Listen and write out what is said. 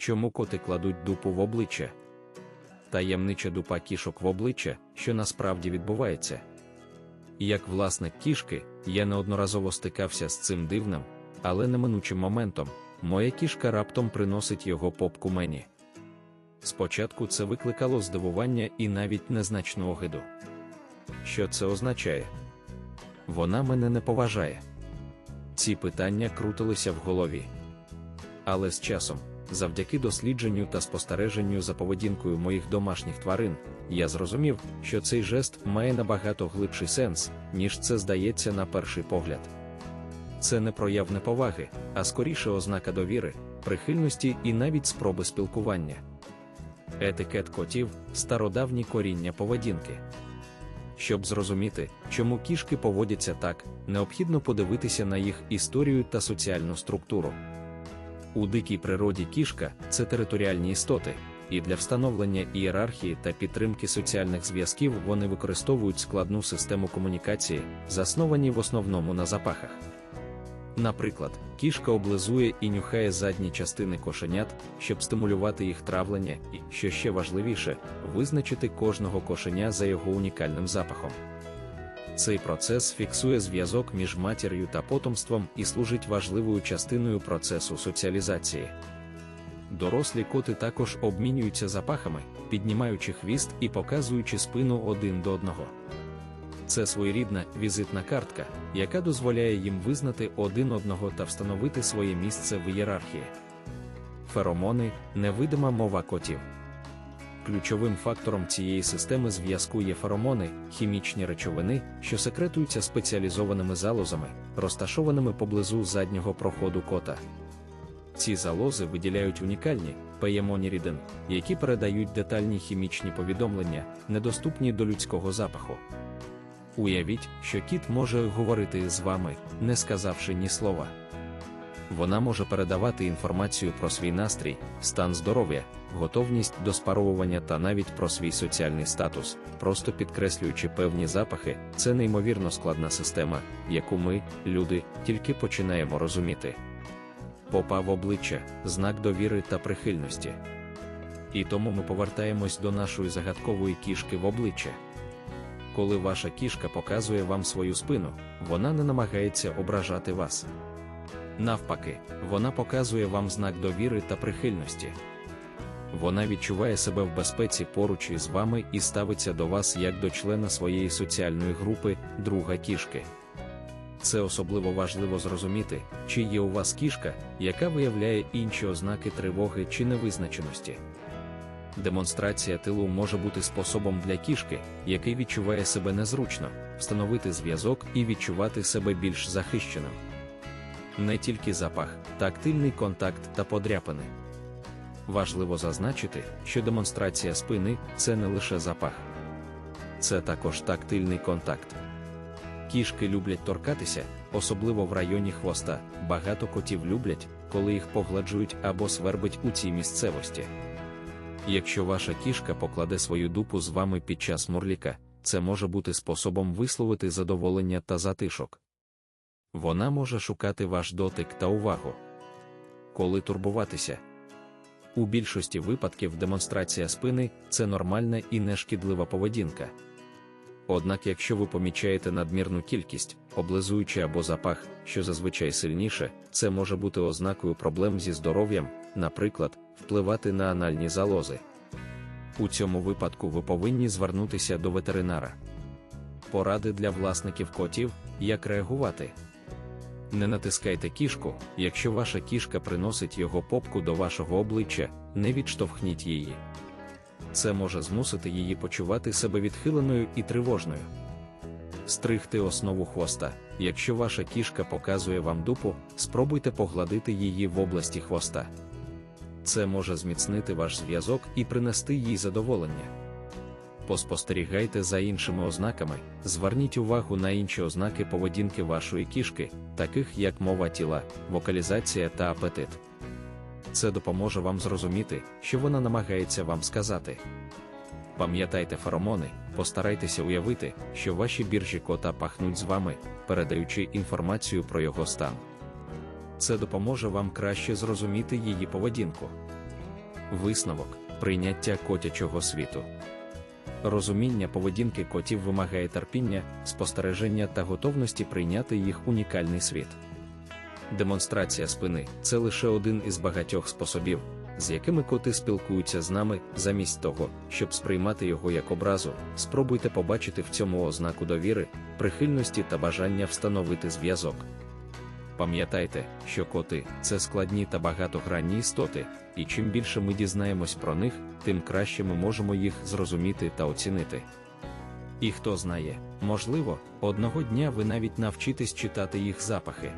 чому коти кладуть дупу в обличчя. Таємнича дупа кішок в обличчя, що насправді відбувається. Як власник кішки, я неодноразово стикався з цим дивним, але неминучим моментом, моя кішка раптом приносить його попку мені. Спочатку це викликало здивування і навіть незначну огиду. Що це означає? Вона мене не поважає. Ці питання крутилися в голові. Але з часом, завдяки дослідженню та спостереженню за поведінкою моїх домашніх тварин, я зрозумів, що цей жест має набагато глибший сенс, ніж це здається на перший погляд. Це не прояв неповаги, а скоріше ознака довіри, прихильності і навіть спроби спілкування. Етикет котів стародавні коріння поведінки. Щоб зрозуміти, чому кішки поводяться так, необхідно подивитися на їх історію та соціальну структуру. У дикій природі кішка це територіальні істоти, і для встановлення ієрархії та підтримки соціальних зв'язків вони використовують складну систему комунікації, засновані в основному на запахах. Наприклад, кішка облизує і нюхає задні частини кошенят, щоб стимулювати їх травлення, і, що ще важливіше, визначити кожного кошеня за його унікальним запахом. Цей процес фіксує зв'язок між матір'ю та потомством і служить важливою частиною процесу соціалізації. Дорослі коти також обмінюються запахами, піднімаючи хвіст і показуючи спину один до одного. Це своєрідна візитна картка, яка дозволяє їм визнати один одного та встановити своє місце в ієрархії. Феромони невидима мова котів. Ключовим фактором цієї системи зв'язку є феромони, хімічні речовини, що секретуються спеціалізованими залозами, розташованими поблизу заднього проходу кота. Ці залози виділяють унікальні пеємоні рідин, які передають детальні хімічні повідомлення, недоступні до людського запаху. Уявіть, що кіт може говорити з вами, не сказавши ні слова. Вона може передавати інформацію про свій настрій, стан здоров'я, готовність до спаровування та навіть про свій соціальний статус, просто підкреслюючи певні запахи, це неймовірно складна система, яку ми, люди, тільки починаємо розуміти. Попа в обличчя, знак довіри та прихильності. І тому ми повертаємось до нашої загадкової кішки в обличчя. Коли ваша кішка показує вам свою спину, вона не намагається ображати вас. Навпаки, вона показує вам знак довіри та прихильності. Вона відчуває себе в безпеці поруч із вами і ставиться до вас як до члена своєї соціальної групи, друга кішки. Це особливо важливо зрозуміти, чи є у вас кішка, яка виявляє інші ознаки тривоги чи невизначеності. Демонстрація тилу може бути способом для кішки, який відчуває себе незручно, встановити зв'язок і відчувати себе більш захищеним. Не тільки запах, тактильний контакт та подряпини. Важливо зазначити, що демонстрація спини це не лише запах, це також тактильний контакт. Кішки люблять торкатися, особливо в районі хвоста. Багато котів люблять, коли їх погладжують або свербить у цій місцевості. Якщо ваша кішка покладе свою дупу з вами під час мурліка, це може бути способом висловити задоволення та затишок. Вона може шукати ваш дотик та увагу. Коли турбуватися. У більшості випадків демонстрація спини це нормальна і нешкідлива поведінка. Однак, якщо ви помічаєте надмірну кількість, облизуючи або запах, що зазвичай сильніше, це може бути ознакою проблем зі здоров'ям, наприклад, впливати на анальні залози. У цьому випадку ви повинні звернутися до ветеринара. Поради для власників котів, як реагувати. Не натискайте кішку, якщо ваша кішка приносить його попку до вашого обличчя, не відштовхніть її. Це може змусити її почувати себе відхиленою і тривожною. Стригти основу хвоста. Якщо ваша кішка показує вам дупу, спробуйте погладити її в області хвоста. Це може зміцнити ваш зв'язок і принести їй задоволення. Поспостерігайте за іншими ознаками, зверніть увагу на інші ознаки поведінки вашої кішки, таких як мова тіла, вокалізація та апетит. Це допоможе вам зрозуміти, що вона намагається вам сказати. Пам'ятайте феромони, постарайтеся уявити, що ваші біржі кота пахнуть з вами, передаючи інформацію про його стан. Це допоможе вам краще зрозуміти її поведінку. Висновок прийняття котячого світу. Розуміння поведінки котів вимагає терпіння, спостереження та готовності прийняти їх унікальний світ. Демонстрація спини це лише один із багатьох способів, з якими коти спілкуються з нами, замість того, щоб сприймати його як образу, спробуйте побачити в цьому ознаку довіри, прихильності та бажання встановити зв'язок. Пам'ятайте, що коти це складні та багатогранні істоти, і чим більше ми дізнаємось про них, тим краще ми можемо їх зрозуміти та оцінити. І хто знає, можливо, одного дня ви навіть навчитесь читати їх запахи.